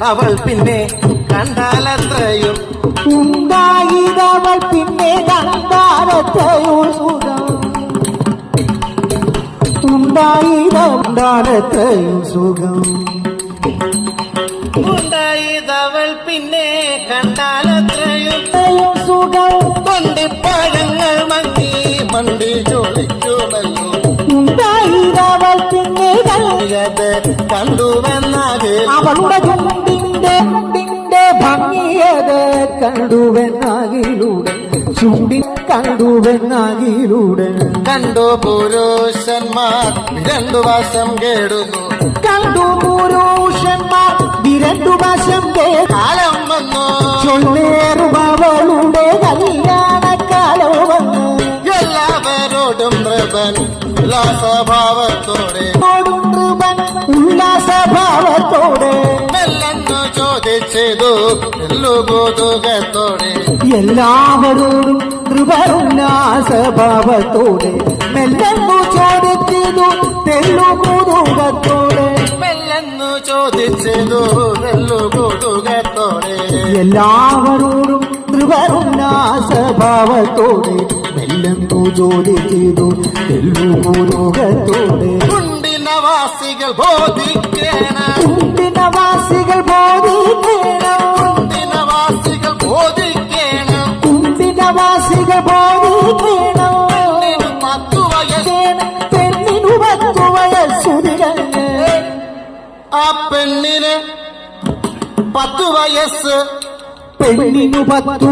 അവൾ പിന്നെ കണ്ടാലത്രയും ഉണ്ടായിരവൾ പിന്നെ കണ്ടാലത്രയും സുഖം. ഉണ്ടായിരണ്ടാലത്രയും സുഖം. ഉണ്ടായതവൾ പിന്നെ കണ്ടാലത്രയും സുഖം. കൊണ്ടിപ്പഴങ്ങൾ മങ്ങി മണ്ടി ചോദിക്കുമല്ലോ. ഉണ്ടായിരവൾ പിന്നെ കണ്ടുവെന്നാകെ അവളുടെ ഭംഗിയത് കണ്ടുവെന്നാകിലൂടെ ചൂടി കണ്ടുവെന്നാകിലൂടെ. കണ്ടു പുരുഷന്മാർ രണ്ടു വശം കേടുന്നു. കണ്ടു പുരുഷന്മാർ വിരണ്ടു വശം കാലം വന്നു. ചൊല്ലേറും അവളുടെ കല്യാണക്കാലം വന്നു. എല്ലാവരോടും നൃപൻ ഉല്ലാസഭാവത്തോടെ. എല്ലുകൂതുകത്തോടെ എല്ലാവരോടും കൃപരുല്ലാസഭാവത്തോടെ മെല്ലെന്നു ചോദിച്ചതു തെല്ലുകൂതുകത്തോടെ മെല്ലെന്നു ചോദിച്ചതു എല്ലുകൂതുകത്തോടെ എല്ലാവരോടും കൃപരുല്ലാസഭാവത്തോടെ മെല്ലെന്നു ചോദിച്ചതു തെല്ലുകൂതുകത്തോടെ കുണ്ടിനവാസികൾ ബോധിക്കേണ. കുണ്ടിനവാസികൾ ബോധിക്കണം ആ പെണ്ണിന് പത്തു വയസ്സ്. പെണ്ണിനു പത്തു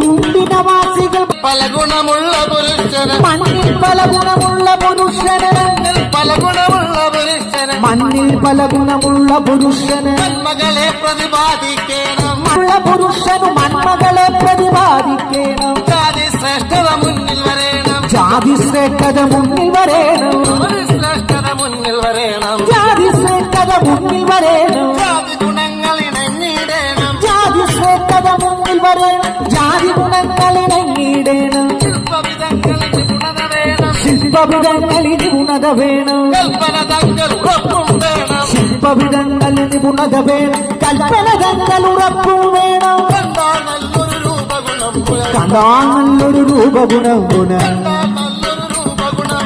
കുണ്ടിനവാസികൾ പല ഗുണമുള്ള പുരുഷന് മണ്ണിൽ പല ഗുണമുള്ള പുരുഷന് മണ്ണിൽ പല ഗുണമുള്ള പുരുഷന് നന്മകളെ പ്രതിപാദിക്കണം. ഉള്ള പുരുഷന് മന്മകളെ പ്രതിപാദിക്കണം. ജാതി ശ്രേഷ്ഠത മുന്നിൽ വരേണം. ജാതി ശ്രേഷ്ഠത മുന്നിൽ വരേണം. ശ്രേഷ്ഠത മുന്നിൽ വരേണം. ജാതി ശ്രേഷ്ഠത മുന്നിൽ വരേണം. ജാതി ഗുണങ്ങൾ ഇണങ്ങിയിടേണം. ജാതി ശ്രേഷ്ഠത മുന്നിൽ വരേണം. ജാതി ഗുണങ്ങൾ ഇണങ്ങിയിടേണം. ശില്പവിധങ്ങളിൽ ഗുണത വേണം ശില്പവിധങ്ങളിൽ ഗുണത വേണം കൽപ്പന തങ്ങൾ ഉറപ്പും വേണം ശില്പവിധങ്ങളിൽ നിപുണത വേണം കൽപ്പന തങ്ങൾ ഉറപ്പും വേണം കണ്ടാൽ നല്ലൊരു രൂപഗുണം. കണ്ടാൽ നല്ലൊരു രൂപഗുണം ഗുണ കണ്ടാൽ നല്ലൊരു രൂപഗുണം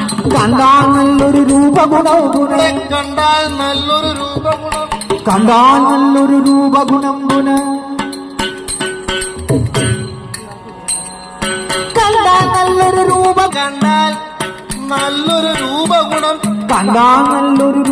രൂപഗുണം ഗുണ കണ്ടാൽ നല്ലൊരു രൂപഗുണം കണ്ടാൽ നല്ലൊരു രൂപ കണ്ടാൽ നല്ലൊരു രൂപ കണ്ടാൽ നല്ലൊരു രൂപഗുണം. നല്ലൊരു